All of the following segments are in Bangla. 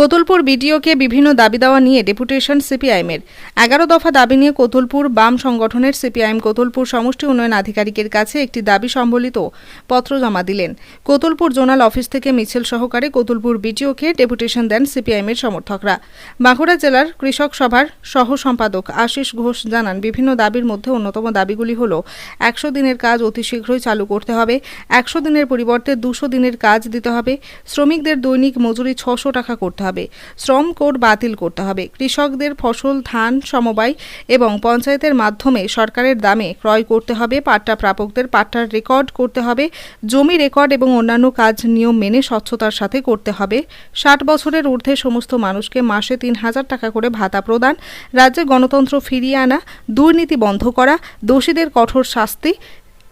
কোতুলপুর বিডিওকে বিভিন্ন দাবি দেওয়া নিয়ে ডেপুটেশন সিপিআইএমের। এগারো দফা দাবি নিয়ে কোতুলপুর বাম সংগঠনের সিপিআইএম কোতুলপুর সমষ্টি উন্নয়ন আধিকারিকের কাছে একটি দাবি সম্বলিত পত্র জমা দিলেন। কোতুলপুর জোনাল অফিস থেকে মিছিল সহকারে কোতুলপুর বিডিওকে ডেপুটেশন দেন সিপিআইএমের সমর্থকরা। বাঁকুড়া জেলার কৃষক সভার সহ সম্পাদক আশিস ঘোষ জানান, বিভিন্ন দাবির মধ্যে অন্যতম দাবিগুলি হল, একশো দিনের কাজ অতি শীঘ্রই চালু করতে হবে, একশো দিনের পরিবর্তে দুশো দিনের কাজ দিতে হবে, শ্রমিকদের দৈনিক মজুরি ছশো টাকা করতে হবে। শ্রম কোড বাতিল করতে হবে। কৃষকদের ফসল, ধান, সমবায় এবং পঞ্চায়েতের মাধ্যমে সরকারের দামে ক্রয় করতে হবে। পাট্টা প্রাপকদের পাট্টার রেকর্ড করতে হবে। জমি রেকর্ড এবং অন্যান্য কাজ নিয়ম মেনে স্বচ্ছতার সাথে করতে হবে। ষাট বছরের ঊর্ধ্বে সমস্ত মানুষকে মাসে তিন হাজার টাকা করে ভাতা প্রদান। রাজ্যে গণতন্ত্র ফিরিয়ে আনা। দুর্নীতি বন্ধ করা। দোষীদের কঠোর শাস্তি।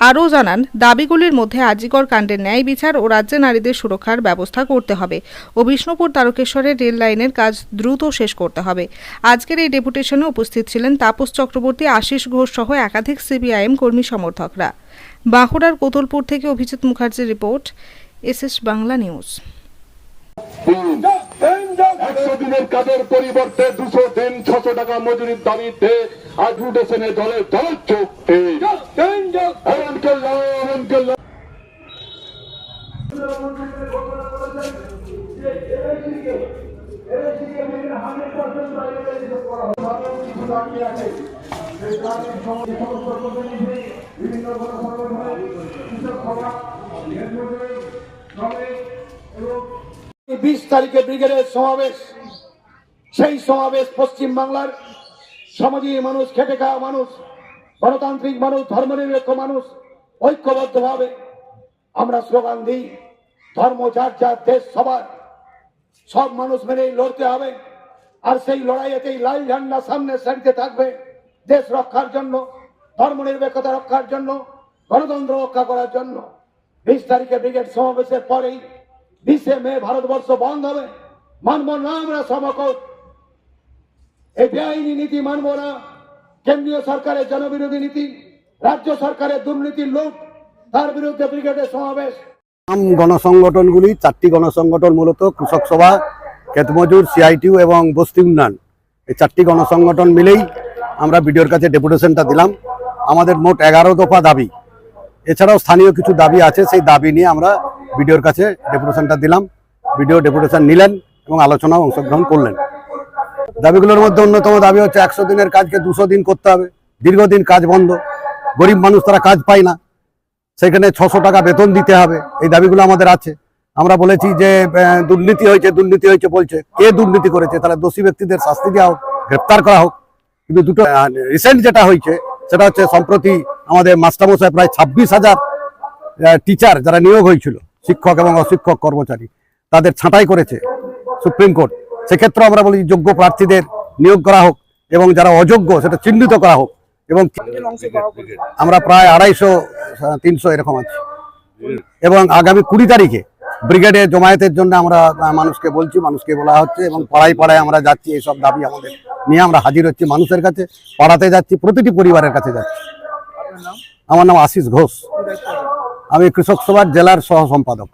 আরও জানান, দাবিগুলির মধ্যে আজিকর কাণ্ডের ন্যায় বিচার ও রাজ্যে নারীদের সুরক্ষার ব্যবস্থা করতে হবে। ও বিষ্ণুপুর তারকেশ্বরের রেল লাইনের কাজ দ্রুত শেষ করতে হবে। আজকের এই ডেপুটেশনে উপস্থিত ছিলেন তাপস চক্রবর্তী, আশিস ঘোষ সহ একাধিক সিবিআইএম কর্মী সমর্থকরা। বাঁকুড়ার কোতলপুর থেকে অভিজিৎ মুখার্জির রিপোর্ট এস বাংলা নিউজ। একশো দিনের কাজের পরিবর্তে দুশো দিন, ছশো টাকা মজুরির দাবিতে আজ উঠেছেন দলের দলের চোখে। এমন করলাম এমন করলাম বিশ তারিখে ব্রিগেডের সমাবেশ। সেই সমাবেশ পশ্চিম বাংলার সমাজী মানুষ, খেটে খাওয়া মানুষ, গণতান্ত্রিক মানুষ, ধর্মনিরপেক্ষ মানুষ ঐক্যবদ্ধভাবে আমরা স্লোগান দিই, ধর্ম যার যার দেশ সবার সব মানুষ মেনেই লড়তে হবে। আর সেই লড়াইয়েতেই লাল ঝান্ডা সামনে সারিতে থাকবে দেশ রক্ষার জন্য, ধর্মনিরপেক্ষতা রক্ষার জন্য, গণতন্ত্র রক্ষা করার জন্য। বিশ তারিখে ব্রিগেড সমাবেশের পরেই বিশে মে ভারতবর্ষ বন্ধ হবে। মানব না আমরা সমকট এই বেআইনি নীতি মানব না। কেন্দ্রীয় সরকারের জনবিরোধী নীতি, রাজ্য সরকারের দুর্নীতির লোক তার বিরুদ্ধে ব্রিগেডের সমাবেশ। আম গণসংগঠনগুলি, চারটি গণসংগঠন মূলত, কৃষক সভা ক্ষেতমজুর সিআইটিউ এবং বস্তি উন্নয়ন। এই চারটি গণসংগঠন মিলেই আমরা বিডিওর কাছে ডেপুটেশনটা দিলাম। আমাদের মোট এগারো দফা দাবি। এছাড়াও স্থানীয় কিছু দাবি আছে, সেই দাবি নিয়ে আমরা বিডিওর কাছে ডেপুটেশনটা দিলাম। বিডিও ডেপুটেশন নিলেন এবং আলোচনাও অংশগ্রহণ করলেন। দাবিগুলোর মধ্যে অন্যতম দাবি হচ্ছে একশো দিনের কাজকে দুশো দিন করতে হবে। দীর্ঘদিন কাজ বন্ধ। গরিব মানুষ তারা কাজ পায় না। সেখানে ছশো টাকা বেতন দিতে হবে। এই দাবিগুলো আমাদের আছে। আমরা বলেছি যে দুর্নীতি হয়েছে দুর্নীতি হয়েছে বলছে। কে দুর্নীতি করেছে? তাহলে দোষী ব্যক্তিদের শাস্তি দেওয়া হোক, গ্রেপ্তার করা হোক। কিন্তু দুটো রিসেন্ট যেটা হয়েছে, সেটা হচ্ছে সম্প্রতি আমাদের মাস্টারমশাই প্রায় ছাব্বিশ হাজার টিচার যারা নিয়োগ হয়েছিল শিক্ষক এবং অশিক্ষক কর্মচারী, তাদের ছাঁটাই করেছে সুপ্রিম কোর্ট। সেক্ষেত্রে আমরা বলি যোগ্য প্রার্থীদের নিয়োগ করা হোক এবং যারা অযোগ্য সেটা চিহ্নিত করা হোক এবং আমরা প্রায় আড়াইশো, তিনশো এরকম আছি। এবং আগামী কুড়ি তারিখে ব্রিগেডে জমায়েতের জন্য আমরা মানুষকে বলছি, মানুষকে বলা হচ্ছে এবং পাড়ায় পাড়ায় আমরা যাচ্ছি, এইসব দাবি আমাদের নিয়ে আমরা হাজির হচ্ছি মানুষের কাছে, পাড়াতে যাচ্ছি, প্রতিটি পরিবারের কাছে যাচ্ছি। আমার নাম আশিস ঘোষ। আমি কৃষক সভার জেলার সহ সম্পাদক